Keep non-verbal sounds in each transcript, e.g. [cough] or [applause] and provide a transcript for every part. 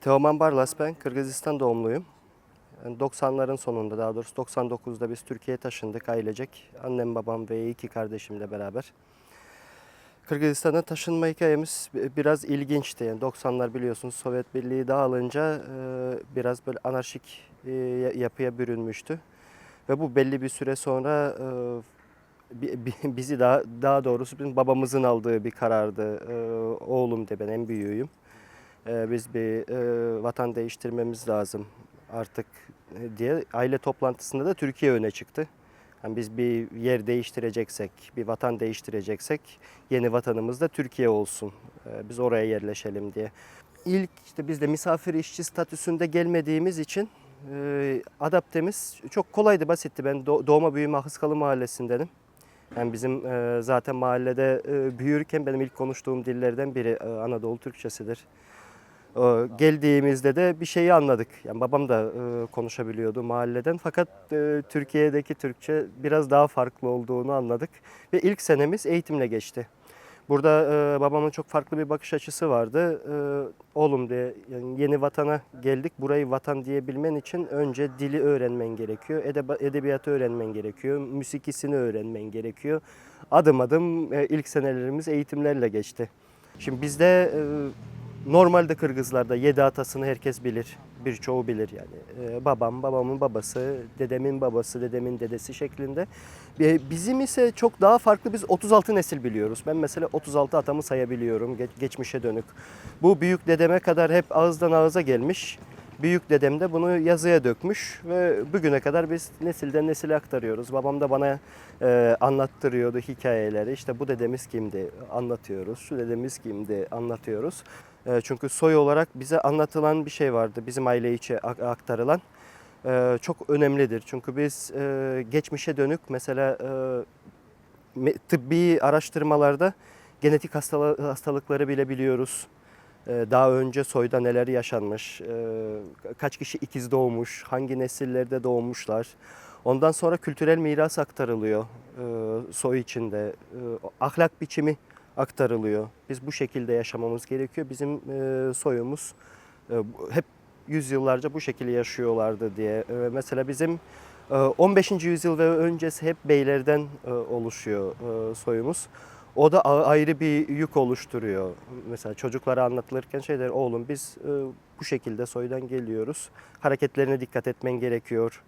Teoman Barlas ben, Kırgızistan doğumluyum. Yani 90'ların sonunda daha doğrusu 99'da biz Türkiye'ye taşındık ailecek. Annem, babam ve iki kardeşimle beraber. Kırgızistan'a taşınma hikayemiz bi- biraz ilginçti. Yani 90'lar biliyorsunuz Sovyet Birliği dağılınca e, biraz böyle anarşik e, ya- yapıya bürünmüştü. Ve bu belli bir süre sonra e, bi- bi- [laughs] bizi daha daha doğrusu bizim babamızın aldığı bir karardı. Oğlum de ben en büyüğüyüm. E, biz bir e, vatan değiştirmemiz lazım artık e, diye aile toplantısında da Türkiye öne çıktı. Yani biz bir yer değiştireceksek, bir vatan değiştireceksek yeni vatanımız da Türkiye olsun. E, Biz oraya yerleşelim diye. İlk işte biz de misafir işçi statüsünde gelmediğimiz için e, adaptemiz çok kolaydı, basitti. Ben do- doğma büyüme Ahıskalı mahallesindenim. Yani bizim zaten mahallede büyürken benim ilk konuştuğum dillerden biri Anadolu Türkçesidir. E, geldiğimizde de bir şeyi anladık. Yani babam da e, konuşabiliyordu mahalleden fakat e, Türkiye'deki Türkçe biraz daha farklı olduğunu anladık ve ilk senemiz eğitimle geçti. Burada e, babamın çok farklı bir bakış açısı vardı. Oğlum diye yeni vatana geldik. Burayı vatan diyebilmen için önce dili öğrenmen gerekiyor. Edeba- edebiyatı öğrenmen gerekiyor. Müzikisini öğrenmen gerekiyor. Adım adım ilk senelerimiz eğitimlerle geçti. Şimdi bizde normalde Kırgızlarda yedi atasını herkes bilir. Birçoğu bilir yani. E, babam, babamın babası, dedemin babası, dedemin dedesi şeklinde. E, Bizim ise çok daha farklı. Biz 36 nesil biliyoruz. Ben mesela 36 atamı sayabiliyorum geç- geçmişe dönük. Bu büyük dedeme kadar hep ağızdan ağıza gelmiş. Büyük dedem de bunu yazıya dökmüş ve bugüne kadar biz nesilden nesile aktarıyoruz. Babam da bana e, anlattırıyordu hikayeleri. İşte bu dedemiz kimdi anlatıyoruz. Şu dedemiz kimdi anlatıyoruz. E, çünkü soy olarak bize anlatılan bir şey vardı. Bizim aile içi ak- aktarılan. E, çok önemlidir. Çünkü biz e, geçmişe dönük mesela e, tıbbi araştırmalarda genetik hastalı- hastalıkları bile biliyoruz. Ee, Daha önce soyda neler yaşanmış, ee, kaç kişi ikiz doğmuş, hangi nesillerde doğmuşlar. Ondan sonra kültürel miras aktarılıyor ee, soy içinde. Ee, Ahlak biçimi aktarılıyor. Biz bu şekilde yaşamamız gerekiyor. Bizim e, soyumuz e, hep yüzyıllarca bu şekilde yaşıyorlardı diye. Ee, Mesela bizim e, 15. yüzyıl ve öncesi hep beylerden e, oluşuyor e, soyumuz. O da ayrı bir yük oluşturuyor. Mesela çocuklara anlatılırken şey der, oğlum biz e, bu şekilde soydan geliyoruz. Hareketlerine dikkat etmen gerekiyor.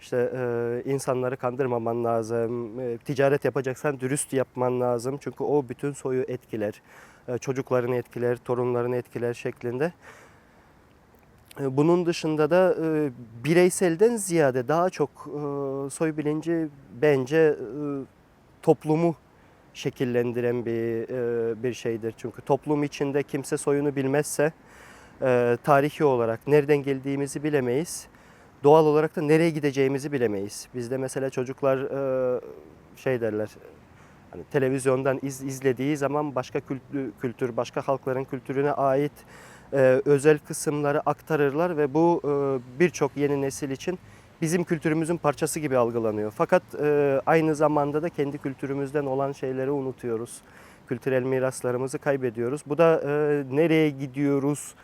İşte e, insanları kandırmaman lazım. E, ticaret yapacaksan dürüst yapman lazım. Çünkü o bütün soyu etkiler. E, çocuklarını etkiler, torunlarını etkiler şeklinde. E, Bunun dışında da e, bireyselden ziyade daha çok e, soy bilinci bence e, toplumu şekillendiren bir e, bir şeydir. Çünkü toplum içinde kimse soyunu bilmezse e, tarihi olarak nereden geldiğimizi bilemeyiz. Doğal olarak da nereye gideceğimizi bilemeyiz. Bizde mesela çocuklar e, şey derler. Hani televizyondan iz, izlediği zaman başka kültür, başka halkların kültürüne ait e, özel kısımları aktarırlar ve bu e, birçok yeni nesil için bizim kültürümüzün parçası gibi algılanıyor. Fakat e, aynı zamanda da kendi kültürümüzden olan şeyleri unutuyoruz. Kültürel miraslarımızı kaybediyoruz. Bu da e, nereye gidiyoruz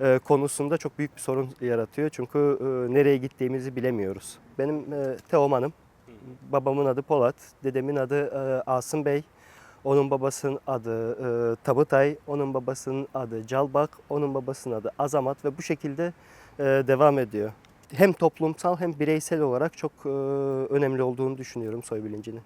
e, konusunda çok büyük bir sorun yaratıyor. Çünkü e, nereye gittiğimizi bilemiyoruz. Benim e, Teoman'ım. Babamın adı Polat, dedemin adı Asım Bey. Onun babasının adı e, Tabutay, onun babasının adı Calbak, onun babasının adı Azamat ve bu şekilde devam ediyor. Hem toplumsal hem bireysel olarak çok önemli olduğunu düşünüyorum soy bilincinin.